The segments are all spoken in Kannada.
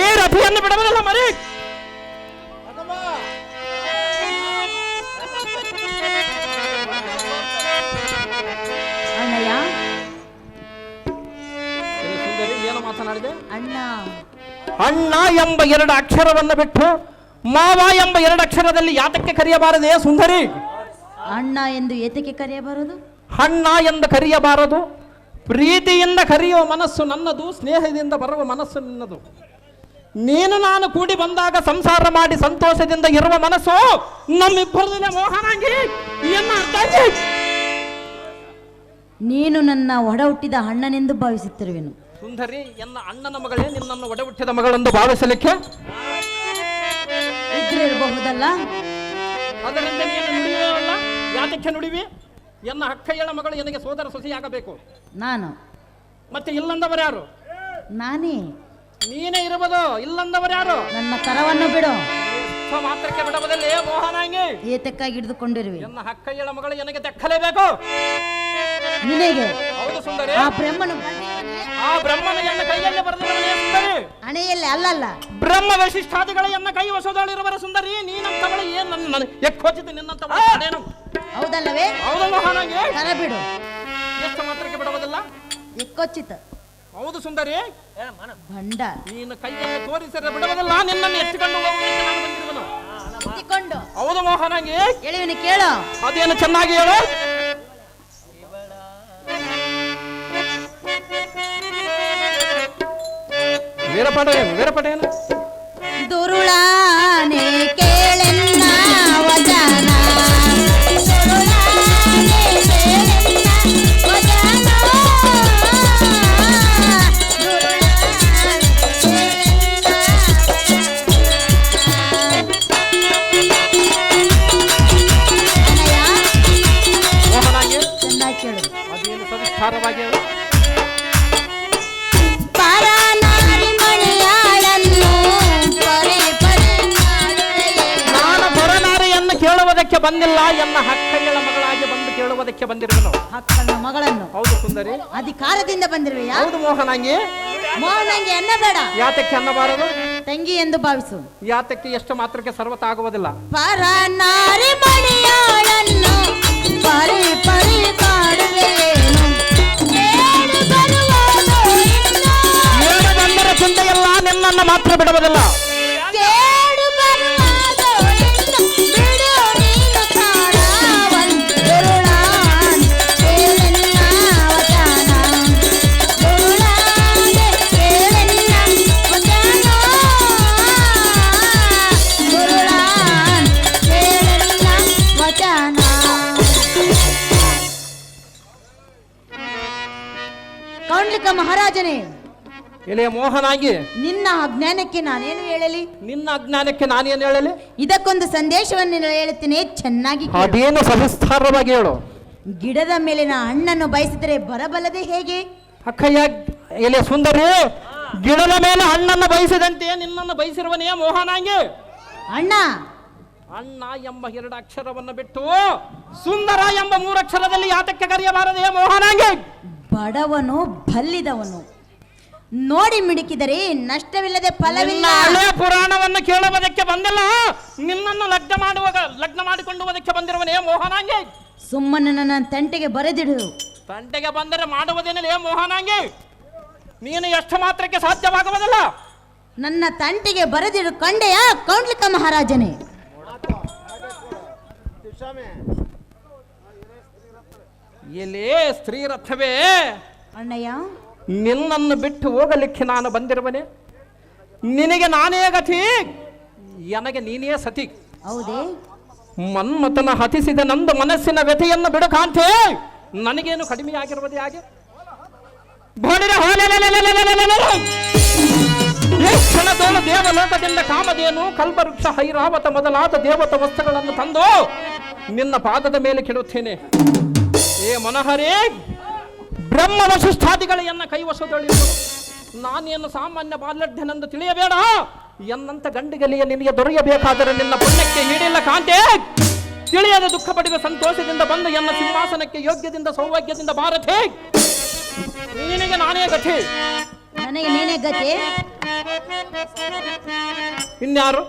ಈ ರಥಿಯನ್ನು ಬಿಡಬಲ್ಲ ಮರಿ. ಅಣ್ಣಯ್ಯ. ಸುಂದರಿ ಏನು ಮಾತನಾಡಿದೆ ಅಣ್ಣ. ಅಣ್ಣ ಎಂಬ ಎರಡು ಅಕ್ಷರವನ್ನು ಬಿಟ್ಟು ಮಾವ ಎಂಬ ಎರಡು ಅಕ್ಷರದಲ್ಲಿ ಯಾತಕ್ಕೆ ಕರೆಯಬಾರದೆ ಸುಂದರಿ? ಅಣ್ಣ ಎಂದು ಏತಕ್ಕೆ ಕರೆಯಬಾರದು? ಅಣ್ಣ ಎಂದು ಕರೆಯಬಾರದು. ಪ್ರೀತಿಯಿಂದ ಕರೆಯುವ ಮನಸ್ಸು ನನ್ನದು ಸ್ನೇಹದಿಂದ ಬರುವ ಮನಸ್ಸು ನಿನ್ನದು. ನೀನು ನಾನು ಕೂಡಿ ಬಂದಾಗ ಸಂಸಾರ ಮಾಡಿ ಸಂತೋಷದಿಂದ ಇರುವ ಮನಸ್ಸು ನಮ್ಮಿಬ್ಬರದಿಂದ ಮೋಹನಾಗಿ. ನೀನು ನನ್ನ ಒಡ ಹುಟ್ಟಿದ ಅಣ್ಣನೆಂದು ಭಾವಿಸುತ್ತಿರುವೆನು. ಸುಂದರಿ ಎನ್ನ ಅಣ್ಣನ ಮಗಳೇ ನಿನ್ನನ್ನು ಒಡ ಹುಟ್ಟಿದ ಮಗಳೆಂದು ಭಾವಿಸಲಿಕ್ಕೆ? ಇದ್ರಿರಬಹುದಲ್ಲ ಅದರಿಂದ ನೀನು ನುಡಿಯುವಲ್ಲ ಯಾತಕ್ಕೆ ನುಡಿವಿ? ಎನ್ನ ಅಕ್ಕಯ್ಯಳ ಮಗಳು ನನಗೆ ಸೋದರ ಸೊಸೆಯಾಗಬೇಕು. ನಾನು. ಮತ್ತೆ ಇಲ್ಲಂದವರು ಯಾರು? ನಾನೇ. ನೀನೇ ಇರಬಹುದು ಇಲ್ಲಂದವರು ಯಾರು? ನನ್ನ ಕರವನ್ನು ಬಿಡು. ಇಷ್ಟ ಮಾತ್ರಕ್ಕೆ ಬಿಡಬದಲ್ಲಿ ಮೋಹನಾಂಗಿ ಏತಕ್ಕಾಗಿ ಹಿಡಿದುಕೊಂಡಿರುವೆ. ಎನ್ನ ಹಕ್ಕಯ್ಯಳ ಮಗಳು ನನಗೆ ದಕ್ಕಲೇಬೇಕು ನಿನಗೆ? ಹೌದು ಸುಂದರಿ. ಆ ಬ್ರಹ್ಮನು ಆ ಬ್ರಹ್ಮನ ಎನ್ನ ಕೈಯಲ್ಲಿ ಬರೆದಿರುವನೇ ಸುಂದರಿ? ಹಣೆಯಲ್ಲಿ ಅಲ್ಲಲ್ಲ. ಬ್ರಹ್ಮ ವಶಿಷ್ಠಾದಿಗಳ ಎನ್ನ ಕೈ ವಶದಲ್ಲಿರುವರ ಸುಂದರಿ? ನೀನಂತವಳು ಏನ್ ನನ್ನ ನನ್ನ ಎಕ್ಕೋಚಿತ ನಿನ್ನಂತವಳು ಏನು ಹೌದಲ್ಲವೇ? ಹೌದು ಮೋಹನಾಂಗಿ ಕರ ಬಿಡು ಎಷ್ಟು ಮಾತ್ರಕ್ಕೆ ಬಿಡುವುದಿಲ್ಲ ಎಕ್ಕೊಚ್ಚಿತ ಹೌದು ಸುಂದರಿ. ಬಂಡ ನೀನು ಕೈಗೆ ತೋರಿಸಿದ್ರೆ ಬಿಡುವುದಿಲ್ಲ ನಿನ್ನನ್ನು ಎತ್ತಿಕೊಂಡು ಹೋಗಲಿಕ್ಕೆ ನಾನು ಬಂದಿರುವನು. ಎತ್ತಿಕೊಂಡು. ಹೌದು ಮೋಹನಾಗಿ. ಕೇಳಿವಿನಿ ಕೇಳು. ಅದೇನು ಚೆನ್ನಾಗಿ ಹೇಳು. ವೀರಪಾಟ ಏನು ವೀರಪಟ ಏನು ದುರುಳಾನೆ ಬಂದಿಲ್ಲ ಎನ್ನ ಹಕ್ಕಯ್ಯಳ ಮಗಳಾಗಿ ಬಂದು ಕೇಳುವುದಕ್ಕೆ ಬಂದಿರುವನು. ಹಕ್ಕಣ್ಣ ಮಗಳನ್ನು. ಹೌದು ಸುಂದರಿ. ಅಧಿಕಾರದಿಂದ ಬಂದಿರುವೆಯಾ? ಹೌದು ಮೋಹನಾಂಗಿ. ಮೋಹನಾಂಗಿ ಎನ್ನ ಬೇಡ ಯಾತಕ್ಕೆ ಅನ್ನಬಾರದು ತಂಗಿ ಎಂದು ಭಾವಿಸು. ಯಾತಕ್ಕೆ ಎಷ್ಟು ಮಾತ್ರಕ್ಕೆ ಸರ್ವತ ಆಗುವುದಿಲ್ಲ? ಪರನಾರಿ ಮಣಿಯಾಳನ್ನು ಪರಿ ಪರಿ ಬರುವುದು ಇನ್ನು. ಏನು ಬಂದರೆ ಎಲ್ಲ ನಿನ್ನನ್ನು ಮಾತ್ರ ಬಿಡುವುದಿಲ್ಲ. ಎಲೆಯ ಮೋಹನಾಗಿ ನಿನ್ನ ಅಜ್ಞಾನಕ್ಕೆ ನಾನೇನು ಹೇಳಲಿ? ನಿನ್ನ ಅಜ್ಞಾನಕ್ಕೆ ನಾನೇನು ಹೇಳಲಿ? ಇದಕ್ಕೊಂದು ಸಂದೇಶವನ್ನು ನಾನು ಹೇಳುತ್ತೇನೆ ಚೆನ್ನಾಗಿ ಕೇಳು. ಅದೇನು ಸವಿಸ್ತಾರವಾಗಿ ಹೇಳು. ಗಿಡದ ಮೇಲಿನ ಹಣ್ಣನ್ನು ಬಯಸಿದರೆ ಬರಬಲ್ಲದೆ ಹೇಗೆ? ಅಕ್ಕಯ್ಯ ಎಲೆ ಸುಂದರಿ ಗಿಡದ ಮೇಲೆ ಹಣ್ಣನ್ನು ಬಯಸಿದಂತೆ ನಿನ್ನನ್ನು ಬಯಸಿರುವನೇ ಮೋಹನಾಗಿ. ಅಣ್ಣ! ಅಣ್ಣ ಎಂಬ ಎರಡು ಅಕ್ಷರವನ್ನು ಬಿಟ್ಟು ಸುಂದರ ಎಂಬ ಮೂರಕ್ಷರದಲ್ಲಿ ಯಾತಕ್ಕೆ ಕರೆಯಬಾರದೆ ಮೋಹನಾಂಗಿ? ಬಡವನು ಬಲ್ಲಿದವನು. ನೋಡಿ ಮಿಡುಕಿದರೆ ನಷ್ಟವಿಲ್ಲದೆ ಫಲವಿಲ್ಲ. ಹಳೆ ಪುರಾಣವನ್ನು ಕೇಳುವುದಕ್ಕೆ ಬಂದಿಲ್ಲ. ನಿನ್ನನ್ನು ಲಗ್ನ ಮಾಡುವಾಗ ಲಗ್ನ ಮಾಡಿಕೊಂಡುವುದಕ್ಕೆ ಬಂದಿರುವನೇ ಮೋಹನಾಂಗಿ. ಸುಮ್ಮನೆ ನನ್ನ ತಂಟೆಗೆ ಬರೆದಿಡು. ತಂಟೆಗೆ ಬಂದರೆ ಮಾಡುವುದೇನಿಲ್ಲ ಮೋಹನಾಂಗಿ? ನೀನು ಎಷ್ಟು ಮಾತ್ರಕ್ಕೆ ಸಾಧ್ಯವಾಗುವುದಿಲ್ಲ? ನನ್ನ ತಂಟೆಗೆ ಬರೆದಿಡು ಕಂಡೆಯ ಕೌಂಡ್ಲಿಕ ಮಹಾರಾಜನೇ. ಎಲ್ಲಿ ಸ್ತ್ರೀರಥವೇ. ಅಣ್ಣಯ್ಯ. ನಿನ್ನನ್ನು ಬಿಟ್ಟು ಹೋಗಲಿಕ್ಕೆ ನಾನು ಬಂದಿರುವನೆ? ನಿನಗೆ ನಾನೇ ಗತಿ? ನನಗೆ ನೀನೇ ಸತಿ? ಹೌದೇ? ಮನ್ಮತನ ಹತಿಸಿದ ನಂದು ಮನಸ್ಸಿನ ವ್ಯಥೆಯನ್ನು ಬಿಡು ಕಾಂತೆ! ನನಗೇನು ಕಡಿಮೆ ಆಗಿರುವುದೇ ಹಾಗೆ? ಕ್ಷಣದೋಳು ದೇವಲೋಕದಿಂದ ಕಾಮಧೇನು ಕಲ್ಪವೃಕ್ಷ ಹೈರಾವತ ಮೊದಲಾದ ದೇವತ ವಸ್ತುಗಳನ್ನು ತಂದು ನಿನ್ನ ಪಾದದ ಮೇಲೆ ಕೆಡುತ್ತೇನೆ. ಏ ಮನೋಹರೇ! ಬ್ರಹ್ಮ ವಶಿಷ್ಠಾದಿಗಳ ಎನ್ನ ಕೈವಶದೊಳಿಯುವುದು ನಾನೇನು ಸಾಮಾನ್ಯ ಬಾಲಢ್ಯನೆಂದು ತಿಳಿಯಬೇಡ. ಎನ್ನಂತ ಗಂಡಿಗಲಿಯ ನಿನಗೆ ದೊರೆಯಬೇಕಾದರೆ ನಿನ್ನ ಪುಣ್ಯಕ್ಕೆ ಹಿಡಿಲ್ಲ ಕಾಂತೆ. ತಿಳಿಯದ ದುಃಖ ಪಡುವ ಸಂತೋಷದಿಂದ ಬಂದು ಎನ್ನ ಸಿಂಹಾಸನಕ್ಕೆ ಯೋಗ್ಯದಿಂದ ಸೌಭಾಗ್ಯದಿಂದ ಭಾರತೆ ನಿನಗೆ ನಾನೇ ಗತಿ. ನನಗೆ ನೀನೇ ಗತಿ. ಇನ್ಯಾರು?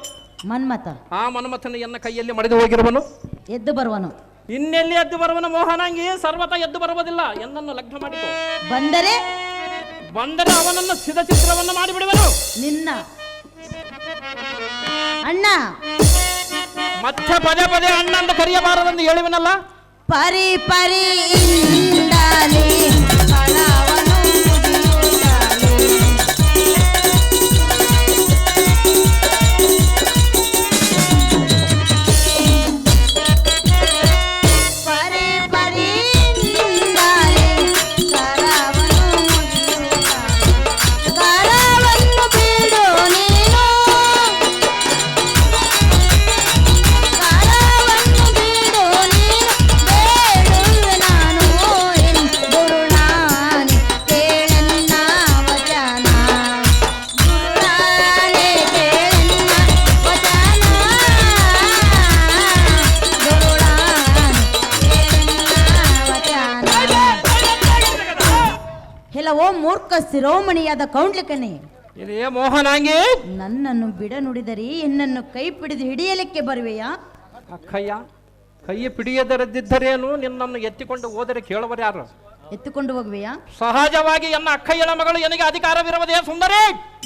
ಮನ್ಮಥ. ಆ ಮನ್ಮಥನ ಎನ್ನ ಕೈಯಲ್ಲಿ ಮಡಿದು ಹೋಗಿರುವನು? ಎದ್ದು ಬರುವನು. ಇನ್ನೆಲ್ಲಿ ಎದ್ದು ಬರುವನ ಮೋಹನಂಗಿ ಸರ್ವತ ಎದ್ದು ಬರುವುದಿಲ್ಲ? ಎನ್ನನ್ನು ಲಗ್ನ ಮಾಡಿ ಬಂದರೆ? ಬಂದರೆ ಅವನನ್ನು ಸಿದ ಚಿತ್ರವನ್ನು ಮಾಡಿಬಿಡುವನು. ನಿನ್ನ. ಅಣ್ಣ. ಮತ್ತೆ ಪದೇ ಪದೇ ಅಣ್ಣ ಅಂತ ಕರೆಯಬಾರದೆಂದು ಹೇಳಿವನಲ್ಲ? ಪರಿ ಪರಿ ಶಿರೋಮಣಿಯಾದ ಕೌಂಡ್ಲಿಕನೇ. ಇದೇ ಮೋಹನಾಂಗಿ. ನನ್ನನ್ನು ಬಿಡ ನುಡಿದರಿ ಎನ್ನನ್ನು ಕೈ ಪಿಡಿದು ಹಿಡಿಯಲಿಕ್ಕೆ ಬರುವೆಯಾ? ಅಕ್ಕಯ್ಯ ಕೈ ಪಿಡಿಯದರದಿದ್ದರೇನು? ನಿನ್ನನ್ನು ಎತ್ತಿಕೊಂಡು ಹೋದರೆ ಕೇಳುವರು ಯಾರು? ಎತ್ತಿಕೊಂಡು ಹೋಗುವೆಯಾ? ಸಹಜವಾಗಿ ಎನ್ನ ಅಕ್ಕಯ್ಯನ ಮಗಳು ಎನಗೆ ಅಧಿಕಾರವಿರುವುದೇ ಸುಂದರಿ?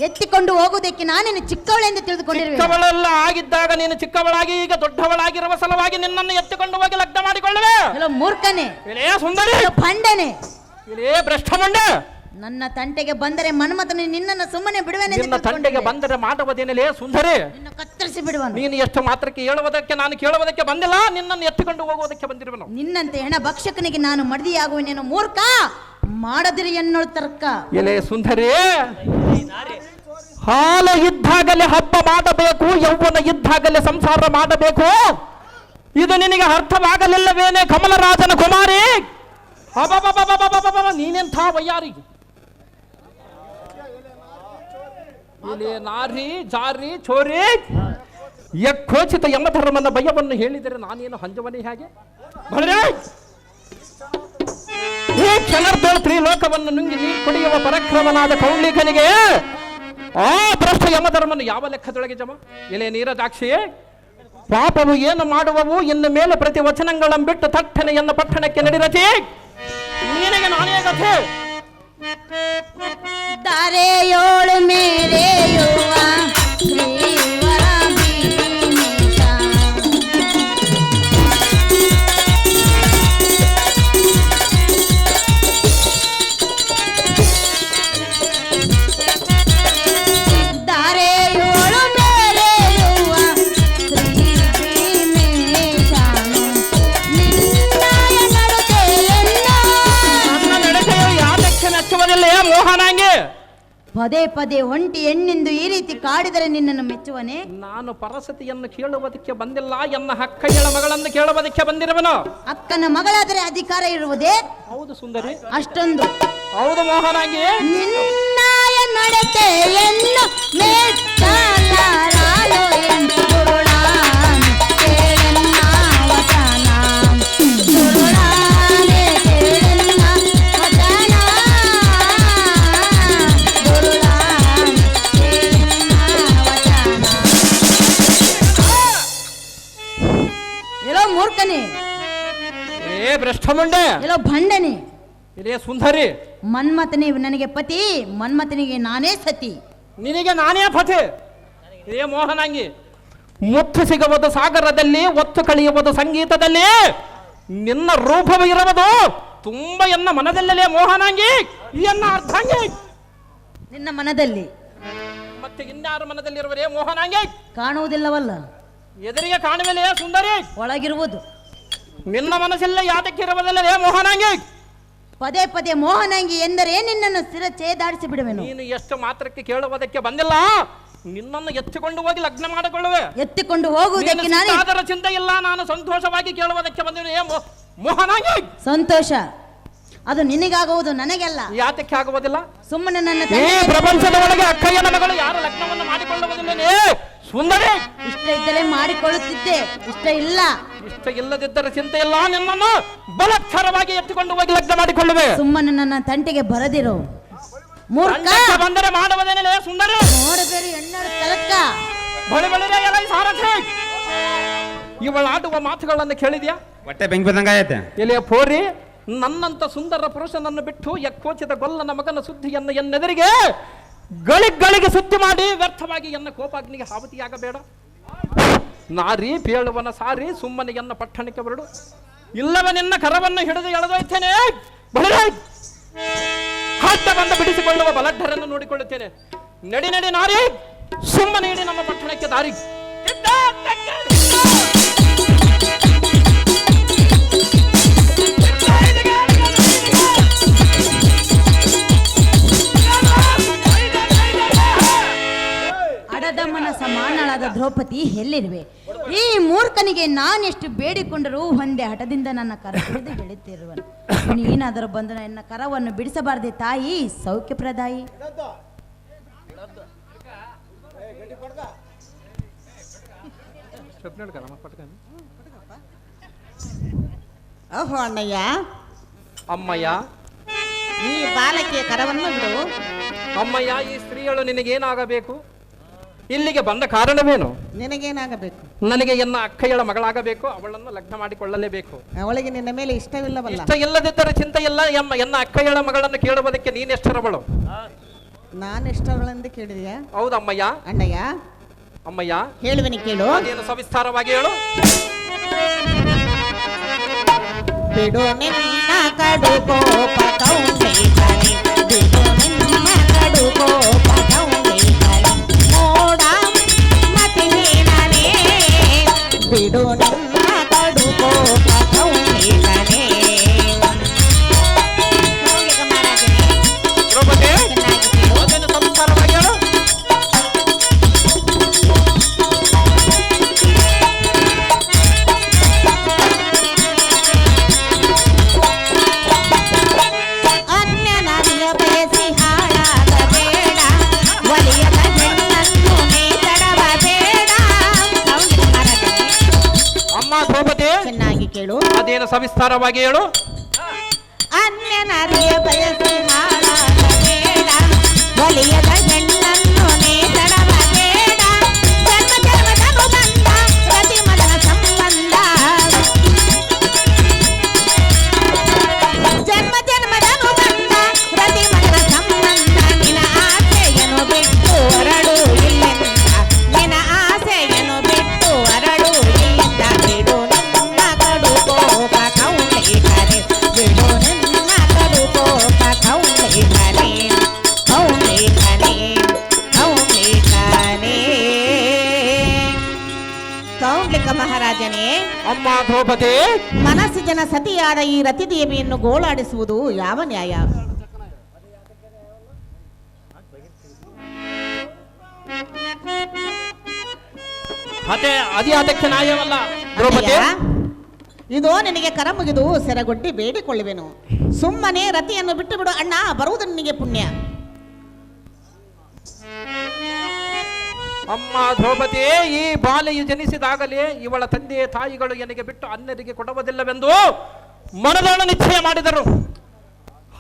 ಎತ್ತಿಕೊಂಡು ಹೋಗುವುದಕ್ಕೆ ನಾನೇನು ಚಿಕ್ಕವಳೆಂದು ತಿಳಿದುಕೊಂಡಿರುವೆ ಚಿಕ್ಕವಳೆಲ್ಲ ಆಗಿದ್ದಾಗ ನೀನು ಚಿಕ್ಕವಳಾಗಿ ಈಗ ದೊಡ್ಡವಳಾಗಿರುವ ಸಲುವಾಗಿ ನಿನ್ನನ್ನು ಎತ್ತಿಕೊಂಡು ಹೋಗಿ ಲಗ್ನ ಮಾಡಿಕೊಳ್ಳುವೆ. ಮೂರ್ಖನೆ. ಇಲ್ಲೇ ಸುಂದರಿ. ಭಂಡನೆ ಇಲ್ಲೇ ಭ್ರಷ್ಟ ಮಂಡೆ ನನ್ನ ತಂಟೆಗೆ ಬಂದರೆ ಮನ್ಮಥನು ನಿನ್ನನ್ನು ಸುಮ್ಮನೆ ಬಿಡುವೆನೆ ನಿನ್ನ ತಂಟೆಗೆ ಬಂದರೆ ಮಾಟವದೇನಲೇ ಸುಂದರಿ? ನಿನ್ನ ಕತ್ತರಿಸಿ ಬಿಡುವನು. ನೀನು ಎಷ್ಟು ಮಾತ್ರಕ್ಕೆ ಹೇಳುವುದಕ್ಕೆ ನಾನು ಕೇಳುವುದಕ್ಕೆ ಬಂದಿಲ್ಲ ನಿನ್ನನ್ನು ಎತ್ತುಕೊಂಡು ಹೋಗುವುದಕ್ಕೆ ಬಂದಿರುವನು. ನಿನ್ನಂತೆ ಹೆಣ ಭಕ್ಷಕನಿಗೆ ನಾನು ಮಡದಿಯಾಗುವನೇನು ಮೂರ್ಖ! ಮಾಡದಿರಿ ಎನ್ನೋಳು ತರ್ಕ. ಎಲೆ ಸುಂದರಿ! ಹಾಲ ಇದ್ದಾಗಲೇ ಹಬ್ಬ ಮಾಡಬೇಕು ಯೌವನ ಇದ್ದಾಗಲೇ ಸಂಸಾರ ಮಾಡಬೇಕು. ಇದು ನಿನಗೆ ಅರ್ಥವಾಗಲಿಲ್ಲವೇನೆ ಕಮಲರಾಜನ ಕುಮಾರಿ? ನೀನೆಂಥ ವಯ್ಯಾರಿಗೆ ಎಲೆ ನಾರಿ, ಜಾರಿ, ಚೋರಿ. ಯಕ್ಷೋಚಿತ ಯಮಧರ್ಮನ ಭಯವನ್ನು ಹೇಳಿದರೆ ನಾನೇನು ಹಂಜವನೇ ಹೇಗೆ? ಈ ತ್ರಿಲೋಕವನ್ನು ನುಂಗಿ ನೀ ಕುಡಿಯುವ ಪರಕ್ರಮನಾದ ಕೌಂಡಿಕನಿಗೆ ಆ ಭ್ರಷ್ಟ ಯಮಧರ್ಮನು ಯಾವ ಲೆಕ್ಕದೊಳಗೆ ಜಮ? ಎಲೆ ನೀರದಾಕ್ಷಿಯೇ ಪಾಪವು ಏನು ಮಾಡುವವು? ಇನ್ನು ಮೇಲೆ ಪ್ರತಿ ವಚನಗಳನ್ನು ಬಿಟ್ಟು ತಟ್ಟನೆ ಎನ್ನ ಪಟ್ಟಣಕ್ಕೆ ನಡಿರತಿ ನಿನಗೆ ನಾನೇ ಕಥೆ દારે યોળ મેરે યોવા ಪದೇ ಪದೇ ಒಂಟಿ ಹೆಣ್ಣೆಂದು ಈ ರೀತಿ ಕಾಡಿದರೆ ನಿನ್ನನ್ನು ಮೆಚ್ಚುವನೆ? ನಾನು ಪರಸತಿಯನ್ನು ಕೇಳುವುದಕ್ಕೆ ಬಂದಿಲ್ಲ ಎನ್ನ ಹಕ್ಕಯ್ಯಳ ಮಗಳನ್ನು ಕೇಳುವುದಕ್ಕೆ ಬಂದಿರುವನು? ಅಕ್ಕನ ಮಗಳಾದರೆ ಅಧಿಕಾರ ಇರುವುದೇ? ಹೌದು ಸುಂದರಿ. ಅಷ್ಟೊಂದು. ಹೌದು ಮೋಹನಾಗಿ. ನಿನ್ನಾಯ ನಡತೆಯನ್ನು ಮೆಚ್ಚಲಾರಾಳು ಏ ಭ್ರಷ್ಟಮುಂಡೆ. ಎಲ್ಲೋ ಭಂಡನೆ. ಇದೇ ಸುಂದರಿ. ಮನ್ಮಥನೇ ನನಗೆ ಪತಿ ಮನ್ಮಥನಿಗೆ ನಾನೇ ಸತಿ. ನಿನಗೆ ನಾನೇ ಪತಿ. ಇದೇ ಮೋಹನಾಂಗಿ ಮುತ್ತು ಸಿಗುವುದು ಸಾಗರದಲ್ಲಿ ಒತ್ತು ಕಳೆಯಬಹುದು ಸಂಗೀತದಲ್ಲಿ. ನಿನ್ನ ರೂಪವ ಇರಬಹುದು ತುಂಬ ಎನ್ನ ಮನದಲ್ಲೇ ಮೋಹನಾಂಗಿ. ಎನ್ನ ಅರ್ಧಾಂಗಿ. ನಿನ್ನ ಮನದಲ್ಲಿ. ಮತ್ತೆ ಇನ್ಯಾರ ಮನದಲ್ಲಿರುವರೇ ಮೋಹನಾಂಗಿ? ಕಾಣುವುದಿಲ್ಲವಲ್ಲ. ಎದುರಿಗೆ ಕಾಣುವಲೇ ಸುಂದರಿ. ಒಳಗಿರುವುದು. ನಿನ್ನ ಮನಸ್ಸೆಲ್ಲ ಯಾತಕ್ಕೆ ಮೋಹನಂಗಿ ಮೋಹನಾಂಗಿ? ಪದೇ ಪದೇ ಮೋಹನಂಗಿ ಎಂದರೆ ನಿನ್ನನ್ನು ಸ್ಥಿರ ಚೇದಾಡಿಸಿ ಬಿಡುವೆನು. ನೀನು ಎಷ್ಟು ಮಾತ್ರಕ್ಕೆ ಕೇಳುವುದಕ್ಕೆ ಬಂದಿಲ್ಲ? ನಿನ್ನನ್ನು ಎತ್ತಿಕೊಂಡು ಹೋಗಿ ಲಗ್ನ ಮಾಡಿಕೊಳ್ಳುವೆ. ಎತ್ತಿಕೊಂಡು ಹೋಗುವುದಕ್ಕೆ ನಾನು ಅದರ ಚಿಂತೆ ಇಲ್ಲ ನಾನು ಸಂತೋಷವಾಗಿ ಕೇಳುವುದಕ್ಕೆ ಬಂದಿದ್ದೇನೆ ಏ ಮೋಹನಂಗಿ. ಸಂತೋಷ. ಅದು ನಿನಗಾಗುವುದು ನನಗೆಲ್ಲ. ಯಾತಕ್ಕೆ ಆಗುವುದಿಲ್ಲ? ಸುಮ್ಮನೆ ನನ್ನ ಪ್ರಪಂಚದ ಒಳಗೆ ಅಕ್ಕಯ್ಯನ ಮಗಳು ಯಾರು ಲಗ್ನವನ್ನು ಮಾಡಿಕೊಳ್ಳುವುದಿಲ್ಲನೇ ಸುಂದರಿ! ಇಷ್ಟ ಇದ್ದರೆ ಮಾಡಿಕೊಳ್ಳುತ್ತಿದ್ದೆ. ಇಷ್ಟ ಇಲ್ಲ. ಇಷ್ಟ ಇಲ್ಲದಿದ್ದರೆ ಚಿಂತೆ ಇಲ್ಲ ನಿನ್ನನ್ನು ಬಲತ್ಕಾರವಾಗಿ ಎತ್ತಿಕೊಂಡು ಹೋಗಿ ಲಗ್ನ ಮಾಡಿಕೊಳ್ಳುವೆ. ಸುಮ್ಮನೆ ನನ್ನ ತಂಟೆಗೆ ಬರದಿರು. ಮೂರ್ಖ! ಬಂದರೆ ಮಾಡುವುದೇನಿಲ್ಲ ಸುಂದರ? ನೋಡಬೇರಿ ಎಣ್ಣಾಡು ತಲಕ್ಕ ಬಳಿ ಬಳಿರೆ ಎಲ್ಲ ಸಾರಥಿ ಇವಳಾಡುವ ಮಾತುಗಳನ್ನು ಕೇಳಿದ್ಯಾ? ಹೊಟ್ಟೆ ಬೆಂಕಿ ಬಿದ್ದಂಗ ಆಗೈತೆ ಎಲೆಯ ಪೋರಿ ನನ್ನಂತ ಸುಂದರ ಪುರುಷನನ್ನು ಬಿಟ್ಟು ಯಕ್ಕೋಚಿತ ಗೊಲ್ಲನ ಮಗನ ಸುದ್ದಿಯನ್ನು ಎನ್ನೆದರಿಗೆ ಗಳಿಗಳಿಗೆ ಸುದ್ದಿ ಮಾಡಿ ವ್ಯರ್ಥವಾಗಿ ಎನ್ನ ಕೋಪಾಗ್ನಿಗೆ ಹಾವತಿಯಾಗಬೇಡ. ನಾರಿ ಪೇಳುವನ ಸಾರಿ ಸುಮ್ಮನೆ ಎನ್ನ ಪಟ್ಟಣಕ್ಕೆ ಬರಡು. ಇಲ್ಲವ ನಿನ್ನ ಕರವನ್ನು ಹಿಡಿದು ಎಳೆದೊಯ್ತೇನೆ. ಹಾಟ ಬಂದ ಬಿಡಿಸಿಕೊಳ್ಳುವ ಬಲಡ್ಡರನ್ನು ನೋಡಿಕೊಳ್ಳುತ್ತೇನೆ. ನಡಿ ನಡಿ ನಾರಿ. ಸುಮ್ಮನೆ ಇಡಿ ನಮ್ಮ ಪಟ್ಟಣಕ್ಕೆ ದಾರಿ. ದ್ರೌಪದಿ ಎಲ್ಲಿರುವೆ? ಈ ಮೂರ್ಖನಿಗೆ ನಾನೆಷ್ಟು ಬೇಡಿಕೊಂಡರೂ ಒಂದೇ ಹಠದಿಂದ ನನ್ನ ಕರ ಹಿಡಿದು ಗೆಳುತ್ತಿರುವನು ನೀನಾದರೂ ಬಂದು ನನ್ನ ಕರವನ್ನು ಬಿಡಿಸಬಾರದೆ ತಾಯಿ ಸೌಖ್ಯಪ್ರದಾಯಿ. ಓಹೋ ಅಣ್ಣಯ್ಯ. ಅಮ್ಮಯ್ಯ. ಈ ಬಾಲಕಿಯ ಕರವನ್ನು ಬಿಡು. ಅಮ್ಮಯ್ಯ ಈ ಸ್ತ್ರೀಯಳು ನಿನಗೇನಾಗಬೇಕು? ಇಲ್ಲಿಗೆ ಬಂದ ಕಾರಣವೇನು? ನಿನಗೇನಾಗಬೇಕು? ನನಗೆ ಎನ್ನ ಅಕ್ಕಯ್ಯಳ ಮಗಳಾಗಬೇಕು ಅವಳನ್ನು ಲಗ್ನ ಮಾಡಿಕೊಳ್ಳಲೇಬೇಕು. ಅವಳಿಗೆ ನಿನ್ನ ಮೇಲೆ ಇಷ್ಟವಿಲ್ಲವಲ್ಲ? ಇಷ್ಟ ಇಲ್ಲದಿದ್ದರೆ ಚಿಂತೆ ಇಲ್ಲ ಎಮ್ಮ ಎನ್ನ ಅಕ್ಕಯ್ಯಳ ಮಗಳನ್ನು ಕೇಳುವುದಕ್ಕೆ ನೀನೆಷ್ಟರವಳು ನಾನು ಇಷ್ಟವಳೆಂದು ಕೇಳಿದೆಯಾ? ಹೌದಮ್ಮಯ್ಯ. ಅಣ್ಣಯ್ಯ? ಅಮ್ಮಯ್ಯ. ಹೇಳುವೆನಿ ಕೇಳು. ಏನು ಸವಿಸ್ತಾರವಾಗಿ ಹೇಳು. ಬಿಡು ನಿನ್ನ ಕಡು ಕೋಪ ಅದೇನು ಸವಿಸ್ತಾರವಾಗಿ ಹೇಳು. ಈ ರತಿದೇವಿಯನ್ನು ಗೋಳಾಡಿಸುವುದು ಯಾವ ನ್ಯಾಯ? ಅದೇ ಅದೇ ಅದಕ್ಕೆ ನ್ಯಾಯವಲ್ಲ? ದ್ರೌಪದಿ? ಇದು ನಿನಗೆ ಕರ ಮುಗಿದು ಸೆರಗೊಡ್ಡಿ ಬೇಡಿಕೊಳ್ಳುವೆನು. ಸುಮ್ಮನೆ ರತಿಯನ್ನು ಬಿಟ್ಟು ಬಿಡು ಅಣ್ಣ ಬರುವುದು ನಿನಗೆ ಪುಣ್ಯ. ಅಮ್ಮ ದ್ರೌಪದಿ ಈ ಬಾಲೆಯು ಜನಿಸಿದಾಗಲೇ ಇವಳ ತಂದೆ ತಾಯಿಗಳು ನನಗೆ ಬಿಟ್ಟು ಅನ್ನರಿಗೆ ಕೊಡುವುದಿಲ್ಲವೆಂದು ಮನದಾಳ ನಿಶ್ಚಯ ಮಾಡಿದರು.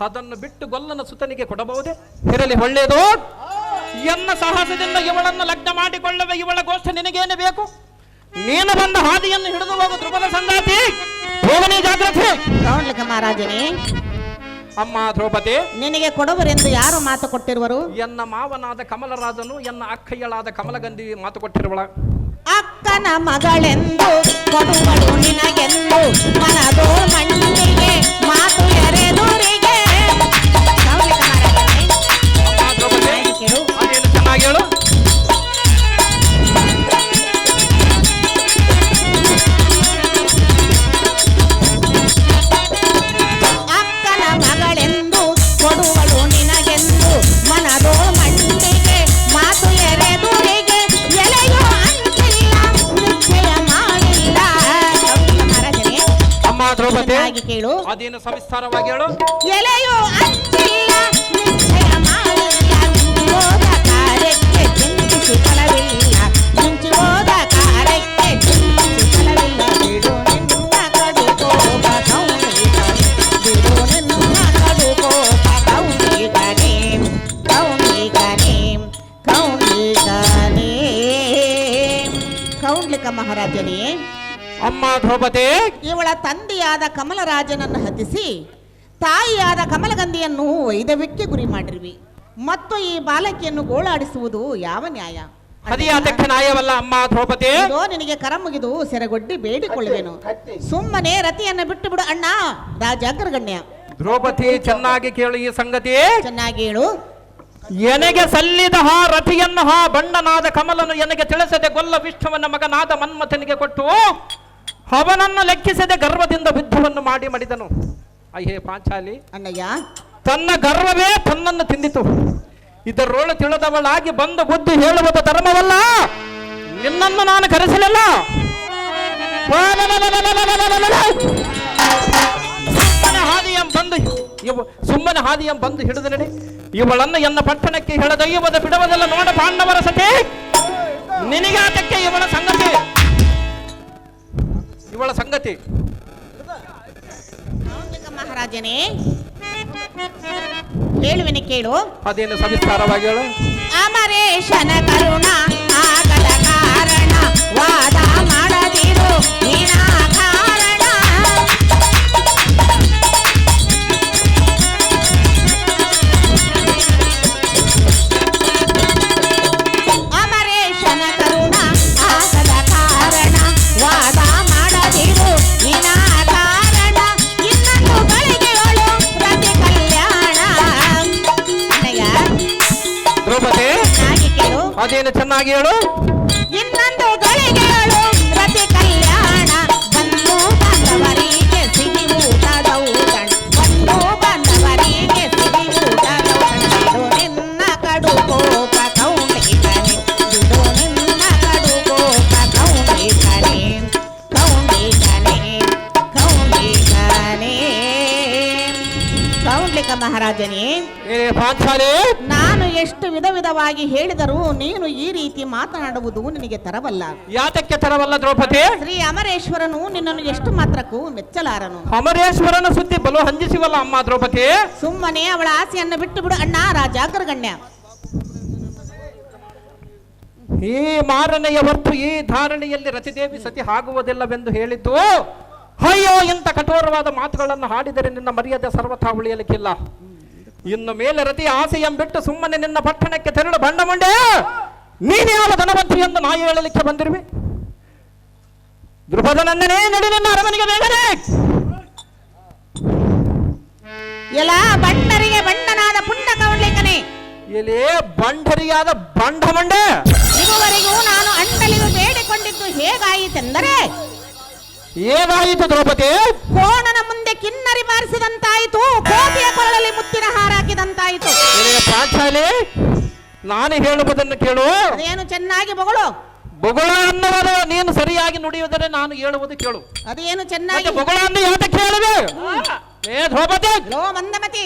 ಅದನ್ನು ಬಿಟ್ಟು ಗೊಲ್ಲನ ಸುತನಿಗೆ ಕೊಡಬಹುದೇ? ಇರಲಿ ಒಳ್ಳೆಯದು. ಎನ್ನ ಸಾಹಸದಿಂದ ಇವಳನ್ನು ಲಗ್ನ ಮಾಡಿಕೊಳ್ಳುವ ಇವಳ ಗೋಷ್ಠ ನಿನಗೇನು ಬೇಕು? ನೀನು ಬಂದ ಹಾದಿಯನ್ನು ಹಿಡಿದು ಹೋಗು ಧ್ರುವದ ಸಂಗಾತಿ. ಹೋಗನೇ ಜಾಗ್ರತೆ. ಮಹಾರಾಜನೇ. ಅಮ್ಮ ದ್ರೌಪದಿ. ನಿನಗೆ ಕೊಡುವರೆಂದು ಯಾರು ಮಾತು ಕೊಟ್ಟಿರುವರು? ಎನ್ನ ಮಾವನಾದ ಕಮಲರಾಜನು ಎನ್ನ ಅಕ್ಕಯ್ಯಳಾದ ಕಮಲಗಂಧಿ ಮಾತು ಕೊಟ್ಟಿರುವಳ. ಅಕ್ಕನ ಮಗಳೆಂದು ಕೊಡುವಳು ನಿನಗೆಂದು ಮನದೋ ಮಣ್ಣಿಗೆ ಮಾತು ಎರೆದುರಿಗೆ. ಚೆನ್ನಾಗಿ ಹೇಳು. ಇನ್ನು ಸವಿಸ್ತಾರವಾಗಿ ಹೇಳು. ಎಲೆಯು ಅಂಚಿಲ್ಲ ಮಹಾರಾಜನೇ. ಅಮ್ಮ ಧ್ರುಪದೇ ಇವಳ ತಂದೆಯಾದ ಕಮಲರಾಜನನ್ನು ಹತಿಸಿ ತಾಯಿಯಾದ ಕಮಲಗಂಧಿಯನ್ನು ವೈದವ್ಯಕ್ಕೆ ಗುರಿ ಮಾಡಿರುವಿ. ಮತ್ತು ಈ ಬಾಲಕಿಯನ್ನು ಗೋಳಾಡಿಸುವುದು ಯಾವ ನ್ಯಾಯ? ಹದಿಯಾತಕ್ಕೆ ನ್ಯಾಯವಲ್ಲ ಅಮ್ಮ ದ್ರೌಪದಿ? ಇದೋ ನಿನಗೆ ಕರ ಮುಗಿದು ಸೆರಗೊಡ್ಡಿ ಬೇಡಿಕೊಳ್ಳುವೆನು. ಸುಮ್ಮನೆ ರತಿಯನ್ನು ಬಿಟ್ಟು ಬಿಡು ಅಣ್ಣ ರಾಜಾಗ್ರಗಣ್ಯ ದ್ರೌಪದಿ ಚೆನ್ನಾಗಿ ಕೇಳು ಈ ಸಂಗತಿ. ಚೆನ್ನಾಗಿ ಹೇಳು. ಎನಗೆ ಸಲ್ಲಿದ ಹಾ ರಥಿಯನ್ನು ಹಾ ಬಣ್ಣನಾದ ಕಮಲನು ಎನಗೆ ತಿಳಿಸದೆ ಗೊಲ್ಲ ವಿಷ್ಣುವನ ಮಗನಾದ ಮನ್ಮಥನಿಗೆ ಕೊಟ್ಟು ಅವನನ್ನು ಲೆಕ್ಕಿಸದೆ ಗರ್ವದಿಂದ ಬಿದ್ದುವನ್ನು ಮಾಡಿ ಮಡಿದನು. ಅಯ್ಯೇ ಪಾಂಚಾಲಿ ಅಣ್ಣಯ್ಯ. ತನ್ನ ಗರ್ವವೇ ತನ್ನನ್ನು ತಿಂದಿತು. ಇದರೊಳು ತಿಳಿದವಳಾಗಿ ಬಂದು ಬುದ್ಧಿ ಹೇಳುವುದು ಧರ್ಮವಲ್ಲ. ನಿನ್ನನ್ನು ನಾನು ಕರೆಸಲಿಲ್ಲ. ಸುಮ್ಮನೆ ಹಾದಿಯಂ ಬಂದು ಇವ ಸುಮ್ಮನೆ ಹಾದಿಯಂ ಬಂದು ಹಿಡಿದು ನಡಿ. ಇವಳನ್ನು ಎನ್ನ ಪಟ್ಟಣಕ್ಕೆ ಹೆಳೆದೊಯ್ಯುವುದ ಬಿಡುವುದಲ್ಲ ನೋಡ ಪಾಂಡವರ ಸತಿ. ನಿನಗಾತಕ್ಕೆ ಇವಳ ಸಂಗತಿ? ಇವಳ ಸಂಗತಿ. ಮಹಾರಾಜನೇ ಹೇಳುವೆನೆ ಕೇಳು. ಅದೇನು ಸವಿಸ್ತಾರವಾಗಿ ಹೇಳು. ಅಮರೇಶನ ಕರುಣ ಆಗದ ಕಾರಣ ವಾದ ಮಾಡದಿರು. ಕಾರಣ ಕೇಳು ಅದೇನು ಚೆನ್ನಾಗಿ ಹೇಳು. ಇನ್ನೊಂದು ಗಳಿಗೆಗಳು ಪ್ರತಿ ಕಲ್ಯಾಣ ಬಂದು ಬಂದವರಿಗೆ ಸಿಹಿ ಊಟದ ಊಟಣ ಬಂದು ಬಂದವರಿಗೆ ಸಿಹಿ ಊಟದ ಊಟಣ ನಿನ್ನ ಕಡು ಕೋಪ ಕೌಂಡಿಕನೆ ಬಿಡು ನಿನ್ನ ಕಡು ಕೋಪ ಕೌಂಡಿಕನೆ ಕೌಂಡಿಕನೆ ಕೌಂಡಿಕನೆ ಕೌಂಡ್ಲಿಕ ಮಹಾರಾಜನೇ. ಏ ಪಾಂಚಾಲಿ. ನಾನು ಎಷ್ಟು ವಿಧ ವಿಧವಾಗಿ ಹೇಳಿದರೂ ನೀನು ಈ ರೀತಿ ಮಾತನಾಡುವುದು ನಿನಗೆ ತರವಲ್ಲ. ಯಾತಕ್ಕೆ ತರವಲ್ಲ ದ್ರೌಪದಿ? ಶ್ರೀ ಅಮರೇಶ್ವರನು ನಿನ್ನನ್ನು ಎಷ್ಟು ಮಾತ್ರಕ್ಕೂ ಮೆಚ್ಚಲಾರನು. ಅಮರೇಶ್ವರನ ಸುದ್ದಿ ಬಲು ಹಂಜಿಸಿವಲ್ಲ ಅಮ್ಮ ದ್ರೌಪದಿ? ಸುಮ್ಮನೆ ಅವಳ ಆಸೆಯನ್ನು ಬಿಟ್ಟು ಬಿಡು ಅಣ್ಣ ರಾಜಾಗ್ರಗಣ್ಯ ಈ ಮಾರನೆಯ ಹೊರತು ಈ ಧಾರಣೆಯಲ್ಲಿ ರತಿದೇವಿ ಸತಿ ಆಗುವುದಿಲ್ಲವೆಂದು ಹೇಳಿದ್ದು ಅಯ್ಯೋ ಇಂಥ ಕಠೋರವಾದ ಮಾತುಗಳನ್ನು ಹಾಡಿದರೆ ನಿನ್ನ ಮರ್ಯಾದೆ ಸರ್ವಥಾ ಉಳಿಯಲಿಕ್ಕಿಲ್ಲ. ಇನ್ನು ಮೇಲೆ ರತಿ ಆಸೆಯಂ ಬಿಟ್ಟು ಸುಮ್ಮನೆ ನಿನ್ನ ಪಟ್ಟಣಕ್ಕೆ ತೆರಳು ಬಣ್ಣ ಮುಂಡೆ ನೀನು ಯಾವ ಧನವಂತ್ರಿ ಎಂದು ನಾ ಹೇಳಲಿಕ್ಕೆ ಬಂದಿರುವೆ. ದೃಪದನಂದನೇ ನಡಿ ನಿನ್ನ ಅರಮನೆಗೆ ಬೇಗನೆ. ಎಲ್ಲ ಬಂಡರಿಗೆ ಬಂಡನಾದ ಪುಂಡ ಕೌಂಡ್ಲಿಕನೆ ಎಲೆ ಬಂಡರಿಯಾದ ಬಂಡ ಮಂಡೆ ಇದುವರೆಗೂ ನಾನು ಅಂಡಲಿಗೆ ಬೇಡಿಕೊಂಡಿದ್ದು ಹೇಗಾಯಿತೆಂದರೆ ಏನಾಯಿತು ದ್ರೌಪದಿ? ಕೋಣನ ಮುಂದೆ ಕಿನ್ನರಿ ಬಾರಿಸಿದಂತಾಯಿತು ಕೋಪಿಯ ಕೊರಳಲ್ಲಿ ಮುತ್ತಿನ ಹಾರ ಹಾಕಿದಂತಾಯಿತು. ಪಾಂಚಾಲಿ ನಾನು ಹೇಳುವುದನ್ನು ಕೇಳು. ಏನು ಚೆನ್ನಾಗಿ ಬಗಳು? ಬೊಗಳ ಅನ್ನುವುದು ನೀನು ಸರಿಯಾಗಿ ನುಡಿಯುವುದರೆ ನಾನು ಹೇಳುವುದು ಕೇಳು. ಅದೇನು ಚೆನ್ನಾಗಿ? ಬೊಗಳ ಅನ್ನು ಯಾತಕ್ಕೆ ಹೇಳುವೆ ಏ ದ್ರೌಪದಿ! ಲೋ ಮಂದಮತಿ.